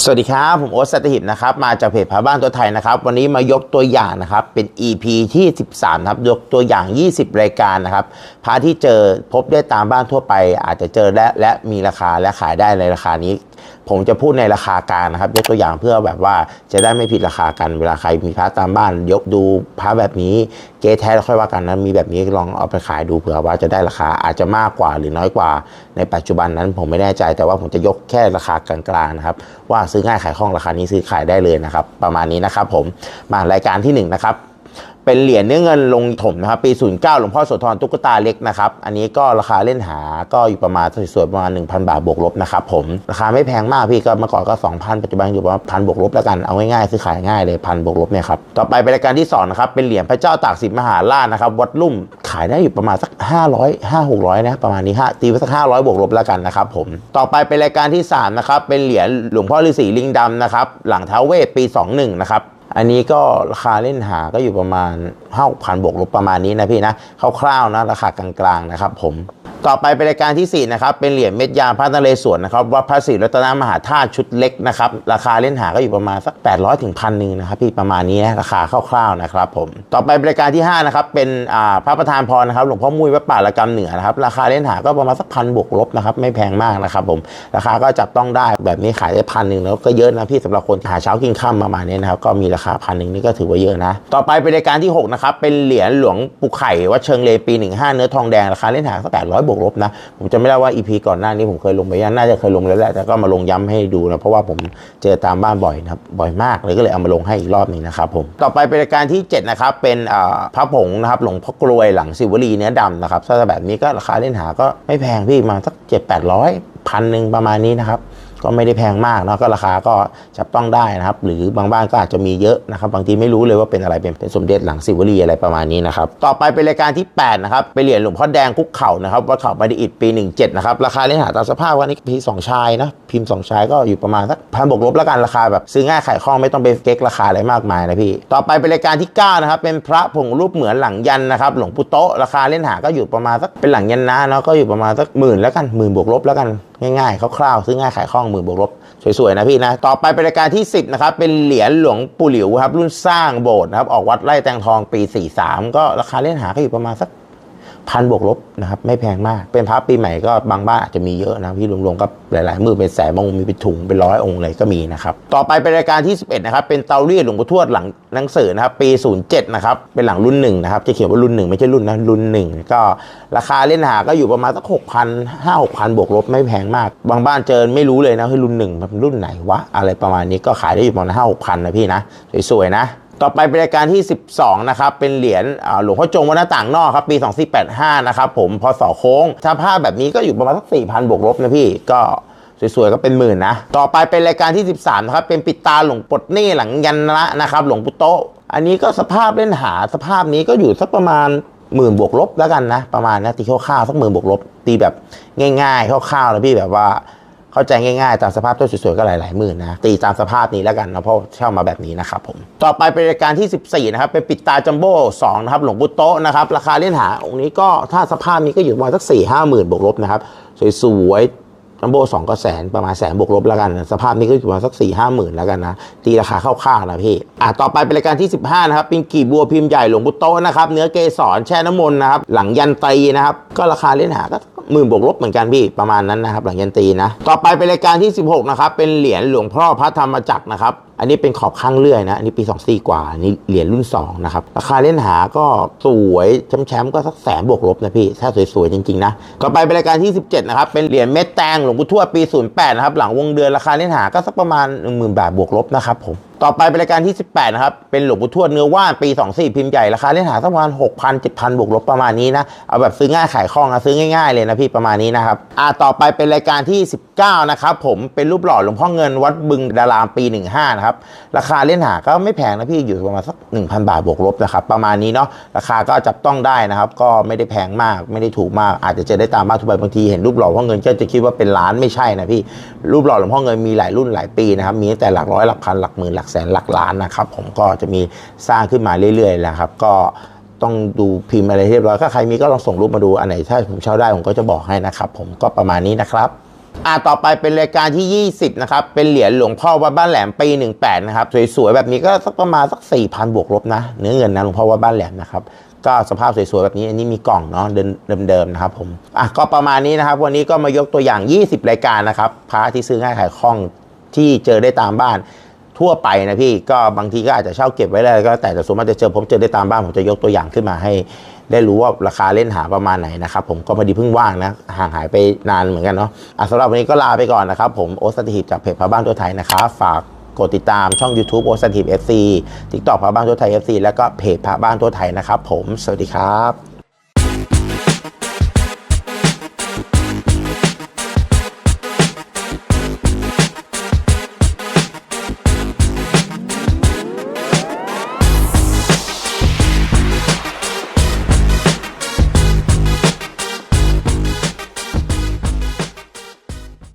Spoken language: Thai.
สวัสดีครับ ผมโอ๊ตสัตหิบนะครับ มาจากเพจพาบ้านตัวไทยนะครับ วันนี้มายกตัวอย่างนะครับ เป็น EP ที่ 13ครับ ยกตัวอย่าง 20 รายการนะครับพระที่เจอพบได้ตามบ้านทั่วไป อาจจะเจอและและมีราคาและขายได้ในราคานี้ ผมจะพูดในราคากลางนะครับ ยกตัวอย่างเพื่อแบบว่าจะได้ไม่ผิดราคากันเวลาใครมีพระตามบ้าน ยกดูพระแบบนี้เกแท้แล้วค่อยว่ากันนะมีแบบนี้ลองเอาไปขายดูเผื่อว่าจะได้ราคาอาจจะมากกว่าหรือน้อยกว่า ในปัจจุบันนั้นผมไม่แน่ใจแต่ว่าผมจะยกแค่ราคากลางๆนะครับว่าซื้อง่ายขายคล่องราคานี้ซื้อขายได้เลยนะครับ ประมาณนี้นะครับผมมารายการที่หนึ่งนะครับ เป็นเหรียญเนื้อเงินลงถมนะครับ ปี 09 หลวงพ่อโสธรตุ๊กตาเล็กนะครับ อันนี้ก็ราคาเล่นหาก็อยู่ประมาณสวยๆประมาณ 1,000 บาทบวกลบนะครับผม ราคาไม่แพงมากพี่ก็เมื่อก่อนก็ 2,000 ปัจจุบันอยู่ประมาณพันบวกลบแล้วกัน เอาง่ายๆซื้อขายง่ายเลยพันบวกลบเนี่ยครับ ต่อไปเป็นรายการที่2นะครับ เป็นเหรียญพระเจ้าตากสินมหาราชนะครับ วัดลุ่มขายได้อยู่ประมาณสัก 500 5 600 นะประมาณนี้ฮะตีไปสัก 500 บวกลบแล้วกันนะครับผม ต่อไปเป็นรายการที่สามนะครับ เป็นเหรียญหลวงพ่อฤาษีลิงดำนะครับ หลังเท้าเวทปี 21 นะครับ อันนี้ก็ราคาเล่นหาก็อยู่ประมาณห้าพันบวกลบประมาณนี้นะพี่นะคร่าวๆนะราคากลางๆนะครับผม ต่อไปเป็นรายการที่ 4 นะครับ เป็นเหรียญเม็ดยาพระนเรศวรนะครับวัดพระศรีรัตนมหาธาตุชุดเล็กนะครับ ราคาเล่นหาก็อยู่ประมาณสัก 800ถึงพันหนึ่งนะครับพี่ประมาณนี้นะราคาคร่าวๆนะครับผมต่อไปเป็นรายการที่ 5 นะครับ เป็นอ่าพระประธานพรนะครับหลวงพ่อมุ้ยวัดป่าละกำเหนือนะครับราคาเล่นหาก็ประมาณสักพันบวกลบนะครับไม่แพงมากนะครับผมราคาก็จับต้องได้แบบนี้ขายได้พันหนึ่งแล้วก็เยอะนะพี่สำหรับคนหาเช้ากินค่ำประมาณนี้นะครับก็มีราคาพันหนึ่งนี่ก็ถือว่าเยอะนะ ต่อไปเป็นรายการที่6นะครับเป็นเหรียญหลวงปู่ไข่วัดเชิงเลปี 15 เนื้อทองแดงราคาเล่นหาสัก800บวกลบนะ ผมจะไม่ได้ว่า EP ก่อนหน้านี้ผมเคยลงไปยังน่าจะเคยลงแล้วแหละแต่ก็มาลงย้ำให้ดูนะ เพราะว่าผมเจอตามบ้านบ่อยนะครับบ่อยมากเลยก็เลยเอามาลงให้อีกรอบหนึ่งนะครับผมต่อไปเป็นรายการที่ 7 นะครับ เป็นพระผงนะครับหลวงพ่อกรวยหลังสิวลีเนื้อดำนะครับถ้าแบบนี้ก็ราคาเล่นหาก็ไม่แพงพี่มาสัก7 8 0 0พันหนึ่งประมาณนี้นะครับ ก็ไม่ได้แพงมากเนาะก็ราคาก็จับต้องได้นะครับ หรือบางบ้านก็อาจจะมีเยอะนะครับ บางทีไม่รู้เลยว่าเป็นอะไรเป็นเป็นสมเด็จหลังสิวลีอะไรประมาณนี้นะครับ ต่อไปเป็นรายการที่ 8 นะครับเป็นเหรียญหลวงพ่อแดงคุกเข่านะครับวัดเขาประดิษฐ์ปี 17 นะครับ ราคาเล่นหาตามสภาพวันนี้พีสองชายนะ พิมพ์สองชายก็อยู่ประมาณสักพันบวกลบแล้วกันราคาแบบซื้อง่ายขายคล่องไม่ต้องไปเก๊กราคาอะไรมากมายนะพี่ต่อไปเป็นรายการที่9นะครับเป็นพระผงรูปเหมือนหลังยันนะครับหลวงปู่โตราคาเล่นหาก็อยู่ประมาณสักเป็นหลังยันนะเนาะก็อยู่ประมาณสักหมื่นแล้วกันหมื่นบวกลบแล้วกัน ง่ายๆคร่าวๆซื้อง่ายขายคล่องหมื่นบวกลบสวยๆนะพี่นะ ต่อไปเป็นรายการที่ 10 นะครับ เป็นเหรียญหลวงปู่หลิวครับ รุ่นสร้างโบสถ์นะครับ ออกวัดไร่แตงทองปี 43 ก็ราคาเล่นหาก็อยู่ประมาณสัก พันบวกลบนะครับไม่แพงมาก เป็นพระปีใหม่ก็บางบ้านอาจจะมีเยอะนะพี่รวมๆก็หลายๆมือเป็นแสนบางองค์มีเป็นถุงเป็นร้อยองค์เลยก็มีนะครับต่อไปเป็นรายการที่ 11นะครับเป็นเตารีดหลวงปู่ทวดหลังหนังสือนะครับปี 07นะครับเป็นหลังรุ่นหนึ่งนะครับจะเขียนว่ารุ่นหนึ่งไม่ใช่รุ่นนะรุ่นหนึ่งก็ราคาเล่นหาก็อยู่ประมาณสักหกพันห้าหกพันบวกลบไม่แพงมาก บางบ้านเจอไม่รู้เลยนะเฮ้ยรุ่นหนึ่งมันรุ่นไหนวะอะไรประมาณนี้ก็ขายได้อยู่ประมาณห้าหกพันนะพี่นะสวยๆนะ ต่อไปเป็นรายการที่ 12 นะครับ เป็นเหรียญหลวงพ่อจงวัดหน้าต่างนอกครับ ปี 2485 นะครับผมพศโค้ง ถ้าภาพแบบนี้ก็อยู่ประมาณสัก 4,000 บวกลบนะพี่ ก็สวยๆ ก็เป็นหมื่นนะ ต่อไปเป็นรายการที่ 13 นะครับ เป็นปิดตาหลวงปดนี้หลังยันนะนะครับ หลวงปู่โตะอันนี้ก็สภาพเล่นหาสภาพนี้ก็อยู่สักประมาณหมื่นบวกลบแล้วกันนะ ประมาณนะตีคร่าวๆสักหมื่นบวกลบตีแบบง่ายๆคร่าวๆนะพี่แบบว่า เข้าใจง่ายๆ ตามสภาพต้นสวยๆก็หลายๆหมื่นนะตีตามสภาพนี้แล้วกันนะเพราะเช่ามาแบบนี้นะครับผมต่อไปเป็นรายการที่ 14 นะครับเป็นปิดตาจัมโบ้2นะครับหลวงปู่โตะนะครับราคาเล่นหาองค์นี้ก็ถ้าสภาพนี้ก็อยู่ประมาณสัก4 5หมื่นบวกลบนะครับสวยๆจัมโบ้สองก็แสนประมาณแสนบวกลบแล้วกัน สภาพนี้ก็อยู่ประมาณสัก4ี่ห้าหมื่นแล้วกันนะ ตีราคาคร่าวๆนะพี่ อะ ต่อไปเป็นรายการที่ 15 นะครับเป็นกีบบัวพิมพ์ใหญ่หลวงปู่โตะนะครับ เนื้อเกสรแช่น้ำมนต์นะครับ หลังยันตีนะครับ ก็ราคาเล่นหาก็ หมื่นบวกลบเหมือนกันพี่ประมาณนั้นนะครับหลังยันตีนะ ต่อไปเป็นรายการที่ 16 นะครับ เป็นเหรียญหลวงพ่อพระธรรมจักรนะครับ อันนี้เป็นขอบข้างเลื่อยนะ อันนี้ปี 24 กว่าอันนี่เหรียญรุ่น 2 นะครับ ราคาเล่นหาก็สวยแชมป์ก็สักแสนบวกลบนะพี่ ถ้าสวยๆ จริงๆ นะ ต่อไปเป็นรายการที่ 17 นะครับ เป็นเหรียญเม็ดแตงหลวงปู่ทวดปี 08 นะครับ หลังวงเดือนราคาเล่นหาก็สักประมาณ 10,000 บาทบวกลบนะครับผม ต่อไปเป็นรายการที่ 18 นะครับ เป็นหลวงปู่ทวดเนื้อว่านปี 24 พิมพ์ใหญ่ราคาเล่นหาสักประมาณ6,000 7,000 บวกลบประมาณนี้นะ เอาแบบซื้อง่ายขายคล่องนะซื้อง่ายๆเลยนะพี่ประมาณนี้นะครับ อ่าต่อไปเป็นรายการที่ 19 นะครับผมเป็นรูปหล่อหลวงพ่อเงินวัดบึงดารามปี 15 นะครับ ราคาเล่นหาก็ไม่แพงนะพี่อยู่ประมาณสัก 1,000 บาทบวกลบนะครับประมาณนี้เนาะราคาก็จับต้องได้นะครับ ก็ไม่ได้แพงมากไม่ได้ถูกมาก อาจจะเจอได้ตามบ้านทั่วไปบางทีเห็นรูปหล่อหลวงพ่อเงินก็จะคิดว่าเป็นล้านไม่ใช่นะพี่รูปหล่อหลวงพ่อเงินมีหลายรุ่นหลายปีนะครับมีตั้งแต่หลักร้อยหลักพันหลักหมื่นหลักแสนหลักล้านนะครับ ผมก็จะมีสร้างขึ้นมาเรื่อยๆแล้วครับ ก็ต้องดูพิมพ์อะไรเรียบร้อยถ้าใครมีก็ลองส่งรูปมาดูอันไหนถ้าผมเช่าได้ผมก็จะบอกให้นะครับ ผมก็ประมาณนี้นะครับอ่าต่อไปเป็นรายการที่ 20 นะครับ เป็นเหรียญหลวงพ่อวัดบ้านแหลมปี 18 นะครับ สวยๆ แบบนี้ก็สักประมาณสัก 4,000 บวกลบนะ เนื้อเงินนะหลวงพ่อวัดบ้านแหลมนะครับก็สภาพสวยๆ แบบนี้อันนี้มีกล่องเนาะเดิมเดิมๆนะครับผมอะก็ประมาณนี้นะครับ วันนี้ก็มายกตัวอย่าง 20 รายการนะครับพระที่ซื้อง่ายขายคล่องที่เจอได้ตามบ้าน ทั่วไปนะพี่ก็บางทีก็อาจจะเช่าเก็บไว้เลยก็แต่แต่ส่วนมากจะเจอผมเจอได้ตามบ้านผมจะยกตัวอย่างขึ้นมาให้ ได้รู้ว่าราคาเล่นหาประมาณไหนนะครับผมก็พอดีเพิ่งว่างนะห่างหายไปนานเหมือนกันเนาะอะสำหรับวันนี้ก็ลาไปก่อนนะครับ ผมโอสติฮิปจากเพจพระบ้านตัวไทยนะครับฝากกดติดตามช่อง YouTube โอสติฮิป FC TikTok พระบ้านตัวไทย FC แล้วก็เพจพระบ้านตัวไทยนะครับผมสวัสดีครับ